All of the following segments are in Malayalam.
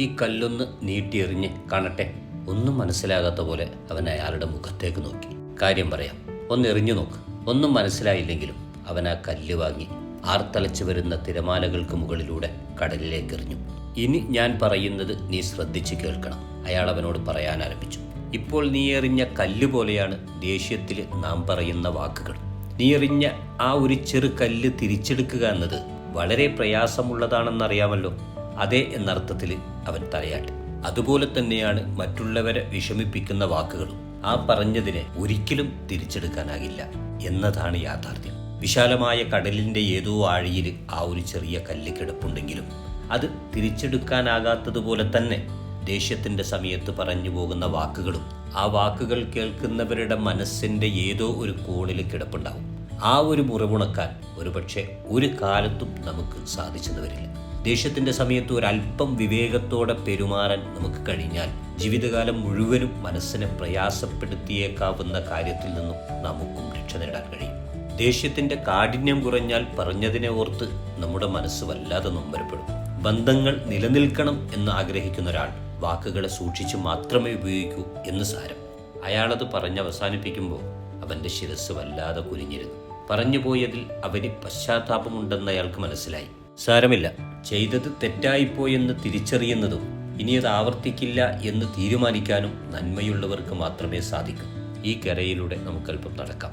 ഈ കല്ലൊന്ന് നീട്ടിയെറിഞ്ഞ് കാണട്ടെ. ഒന്നും മനസ്സിലാകാത്ത പോലെ അവൻ അയാളുടെ മുഖത്തേക്ക് നോക്കി. കാര്യം പറയാം. ഒന്ന് എറിഞ്ഞു നോക്ക്. ഒന്നും മനസ്സിലായില്ലെങ്കിലും അവൻ ആ കല്ല് വാങ്ങി ആർത്തലച്ചു വരുന്ന തിരമാലകൾക്ക് മുകളിലൂടെ കടലിലേക്ക് എറിഞ്ഞു. ഇനി ഞാൻ പറയുന്നത് നീ ശ്രദ്ധിച്ചു കേൾക്കണം. അയാൾ അവനോട് പറയാൻ ആരംഭിച്ചു. ഇപ്പോൾ നീ എറിഞ്ഞ കല്ല് പോലെയാണ് ദേഷ്യത്തിൽ നാം പറയുന്ന വാക്കുകൾ. നീ എറിഞ്ഞ ആ ഒരു ചെറു കല്ല് തിരിച്ചെടുക്കുക എന്നത് വളരെ പ്രയാസമുള്ളതാണെന്നറിയാമല്ലോ. അതെ എന്നർത്ഥത്തിൽ അവൻ തലയാട്ടി. അതുപോലെ തന്നെയാണ് മറ്റുള്ളവരെ വിഷമിപ്പിക്കുന്ന വാക്കുകളും. ആ പറഞ്ഞതിനെ ഒരിക്കലും തിരിച്ചെടുക്കാനാകില്ല എന്നതാണ് യാഥാർത്ഥ്യം. വിശാലമായ കടലിന്റെ ഏതോ ആഴിയിൽ ആ ഒരു ചെറിയ കല്ല് കിടപ്പുണ്ടെങ്കിലും അത് തിരിച്ചെടുക്കാനാകാത്തതുപോലെ തന്നെ ദേഷ്യത്തിന്റെ സമയത്ത് പറഞ്ഞു പോകുന്ന വാക്കുകളും ആ വാക്കുകൾ കേൾക്കുന്നവരുടെ മനസ്സിന്റെ ഏതോ ഒരു കോണിൽ കിടപ്പുണ്ടാവും. ആ ഒരു മുറിവുണക്കാൻ ഒരുപക്ഷെ ഒരു കാലത്തും നമുക്ക് സാധിച്ചെന്ന് വരില്ല ദേഷ്യത്തിന്റെ സമയത്ത് ഒരല്പം വിവേകത്തോടെ പെരുമാറാൻ നമുക്ക് കഴിഞ്ഞാൽ ജീവിതകാലം മുഴുവനും മനസ്സിനെ പ്രയാസപ്പെടുത്തിയേക്കാവുന്ന കാര്യത്തിൽ നിന്നും നമുക്കും രക്ഷ നേടാൻ കഴിയും. ദേഷ്യത്തിന്റെ കാഠിന്യം കുറഞ്ഞാൽ പറഞ്ഞതിനെ ഓർത്ത് നമ്മുടെ മനസ്സ് വല്ലാതെ നൊമ്പരപ്പെടും. ബന്ധങ്ങൾ നിലനിൽക്കണം എന്ന് ആഗ്രഹിക്കുന്ന ഒരാൾ വാക്കുകളെ സൂക്ഷിച്ച് മാത്രമേ ഉപയോഗിക്കൂ എന്ന് സാരം. അയാളത് പറഞ്ഞ് അവസാനിപ്പിക്കുമ്പോൾ അവന്റെ ശിരസ് വല്ലാതെ കുനിഞ്ഞിരുന്നു. പറഞ്ഞുപോയതിൽ അവന് പശ്ചാത്താപമുണ്ടെന്ന് അയാൾക്ക് മനസ്സിലായി. സാരമില്ല. ചെയ്തത് തെറ്റായിപ്പോയെന്ന് തിരിച്ചറിയുന്നതും ഇനി അത് ആവർത്തിക്കില്ല എന്ന് തീരുമാനിക്കാനും നന്മയുള്ളവർക്ക് മാത്രമേ സാധിക്കൂ. ഈ കരയിലൂടെ നമുക്കല്പം നടക്കാം.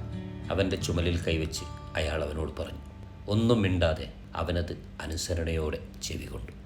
അവന്റെ ചുമലിൽ കൈവച്ച് അയാൾ അവനോട് പറഞ്ഞു ഒന്നും മിണ്ടാതെ അവനത് അനുസരണയോടെ ചെവികൊണ്ടു